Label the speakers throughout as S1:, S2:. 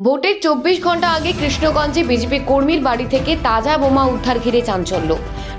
S1: ভোটের চব্বিশ ঘণ্টা আগে কৃষ্ণগঞ্জে বিজেপি কর্মীর বাড়ি থেকে তাজা বোমা উদ্ধার ঘিরে চাঞ্চল্য।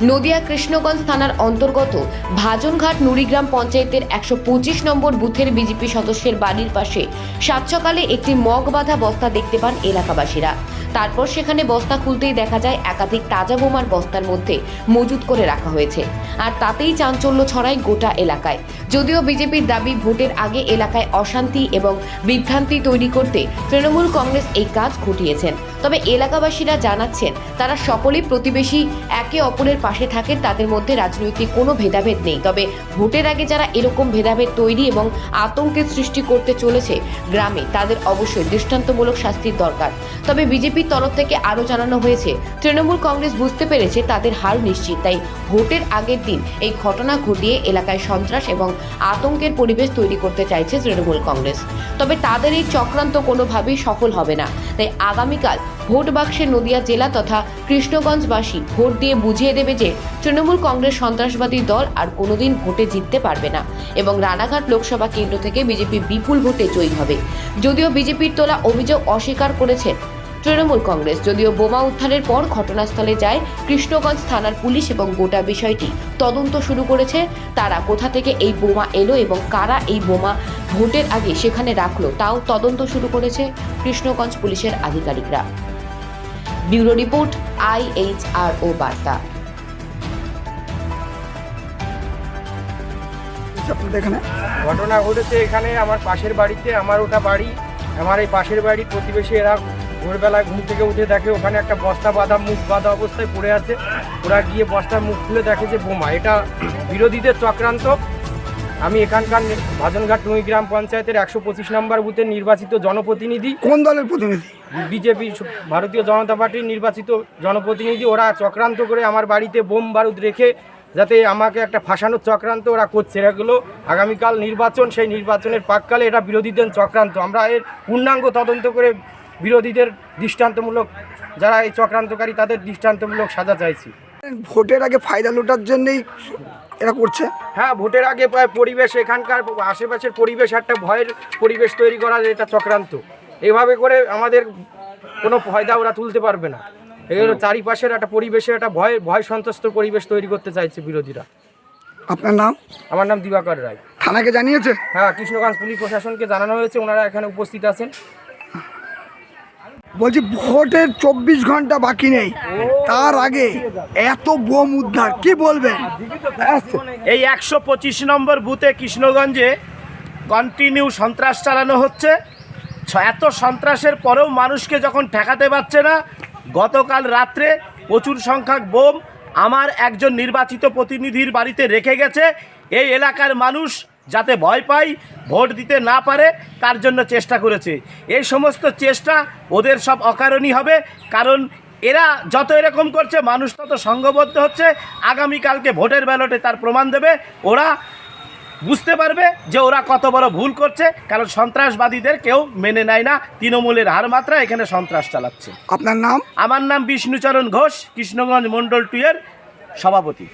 S1: নদিয়া কৃষ্ণগঞ্জ থানার অন্তর্গত ভাজনঘাট নুড়িগ্রাম পঞ্চায়েতের একশো পঁচিশ নম্বর বুথের বিজেপি সদস্যের বাড়ির পাশে সাতসকালে একটি মগ বাঁধা বস্তা দেখতে পান এলাকাবাসীরা। তারপর সেখানে বস্তা খুলতেই দেখা যায় একাধিক তাজা বোমার বস্তার মধ্যে মজুত করে রাখা হয়েছে। আর তাতেই চাঞ্চল্য ছড়ায় গোটা এলাকায়। যদিও বিজেপির দাবি ভোটের আগে এলাকায় অশান্তি এবং বিভ্রান্তি তৈরি করতে তৃণমূল কংগ্রেস এই কাজ ঘটিয়েছেন। তবে এলাকাবাসীরা জানাচ্ছেন, তারা সকলেই প্রতিবেশী, একে অপরের পাশে থাকেন তাদের মধ্যে রাজনৈতিক কোনো ভেদাভেদ নেই। তবে ভোটের আগে যারা এরকম ভেদাভেদ তৈরি এবং আতঙ্কের সৃষ্টি করতে চলেছে গ্রামে, তাদের অবশ্যই দৃষ্টান্তমূলক শাস্তির দরকার। তবে বিজেপির তরফ থেকে আরও জানানো হয়েছে, তৃণমূল কংগ্রেস বুঝতে পেরেছে তাদের হার নিশ্চিত, তাই ভোটের আগের দিন এই ঘটনা ঘটিয়ে এলাকায় সন্ত্রাস এবং আতঙ্কের পরিবেশ তৈরি করতে চাইছে তৃণমূল কংগ্রেস। তবে তাদের এই চক্রান্ত কোনোভাবেই সফল হবে না, তাই আগামীকাল ভোট বাক্সে নদিয়া জেলা তথা কৃষ্ণগঞ্জবাসী ভোট দিয়ে বুঝিয়ে দেবে যে তৃণমূল কংগ্রেস সন্ত্রাসবাদী দল আর কোনোদিন ভোটে জিততে পারবে না এবং রানাঘাট লোকসভা কেন্দ্র থেকে বিজেপি বিপুল ভোটে জয়ী হবে। যদিও বিজেপির তোলা অভিযোগ অস্বীকার করেছে তৃণমূল কংগ্রেস। যদিও বোমা উদ্ধারের পর ঘটনাস্থলে যায় কৃষ্ণগঞ্জ থানার পুলিশ এবং গোটা বিষয়টি। তদন্ত শুরু করেছে তারা। কোথা থেকে এই বোমা এলো এবং কারা এই বোমা ভোটের আগে সেখানে রাখল তাও তদন্ত শুরু করেছে কৃষ্ণগঞ্জ পুলিশের আধিকারিকরা। ব্যুরো রিপোর্ট আইএইচআরও বার্তা।
S2: ঘটনা ঘটেছে এখানে আমার পাশের বাড়িতে আমার ওটা বাড়ি আমার এই পাশের বাড়ির প্রতিবেশী এরা ভোরবেলায় ঘুম থেকে উঠে দেখে ওখানে একটা বস্তা বাঁধা মুখ বাঁধা অবস্থায় পড়ে আছে। ওরা গিয়ে বস্তার মুখ খুলে দেখে যে বোমা এটা বিরোধীদের চক্রান্ত। আমি এখানকার ভাজনঘাট নই গ্রাম পঞ্চায়েতের একশো পঁচিশ নম্বর বুথের নির্বাচিত জনপ্রতিনিধি।
S3: কোন দলের প্রতিনিধি?
S2: বিজেপি ভারতীয় জনতা পার্টির নির্বাচিত জনপ্রতিনিধি ওরা চক্রান্ত করে আমার বাড়িতে বোম বারুদ রেখে যাতে আমাকে একটা ফাঁসানোর চক্রান্ত ওরা করছে। এগুলো আগামীকাল নির্বাচন সেই নির্বাচনের পাককালে এটা বিরোধীদের চক্রান্ত। আমরা এর পূর্ণাঙ্গ তদন্ত করে বিরোধীদের দৃষ্টান্তমূলক যারা এই চক্রান্তকারী তাদের দৃষ্টান্তমূলক সাজা চাইছি।
S3: ভোটের আগে ফায়দা লোটার জন্যই এরা করছে?
S2: হ্যাঁ ভোটের আগে পরিবেশ এখানকার আশেপাশের পরিবেশ একটা ভয়ের পরিবেশ তৈরি করা এটা চক্রান্ত। এইভাবে করে আমাদের কোনো ফায়দা ওরা তুলতে পারবে না। এগুলো চারিপাশের একটা পরিবেশে একটা ভয় ভয় সন্ত্রস্ত পরিবেশ তৈরি করতে চাইছে বিরোধীরা।
S3: আপনার নাম?
S2: আমার নাম দিবাকর রায়।
S3: থানাকে জানিয়েছে?
S2: হ্যাঁ কৃষ্ণগঞ্জ পুলিশ প্রশাসনকে জানানো হয়েছে ওনারা এখানে উপস্থিত আছেন।
S3: বলছি, ভোটের চব্বিশ ঘণ্টা বাকি নেই। তার আগে এত বোম উদ্ধার, কি বলবেন?
S4: এই একশো পঁচিশ নম্বর বুথে কৃষ্ণগঞ্জে কন্টিনিউ সন্ত্রাস চালানো হচ্ছে। এত সন্ত্রাসের পরেও মানুষকে যখন ঠেকাতে পারছে না, গতকাল রাত্রে প্রচুর সংখ্যক বোম আমার একজন নির্বাচিত প্রতিনিধির বাড়িতে রেখে গেছে। এই এলাকার মানুষ যাতে ভয় পায় ভোট দিতে না পারে তার জন্য চেষ্টা করেছে। এই সমস্ত চেষ্টা ওদের সব অকারণই হবে কারণ এরা যত এরকম করছে মানুষ তত সংঘবদ্ধ হচ্ছে। আগামীকালকে ভোটের ব্যালটে তার প্রমাণ দেবে। ওরা বুঝতে পারবে যে ওরা কত বড় ভুল করছে কারণ সন্ত্রাসবাদীদের কেউ মেনে নেয় না। তৃণমূলের হার মাত্রা এখানে সন্ত্রাস চালাচ্ছে।
S3: আপনার নাম?
S4: আমার নাম বিষ্ণুচরণ ঘোষ কৃষ্ণগঞ্জ মণ্ডল টুয়ের সভাপতি।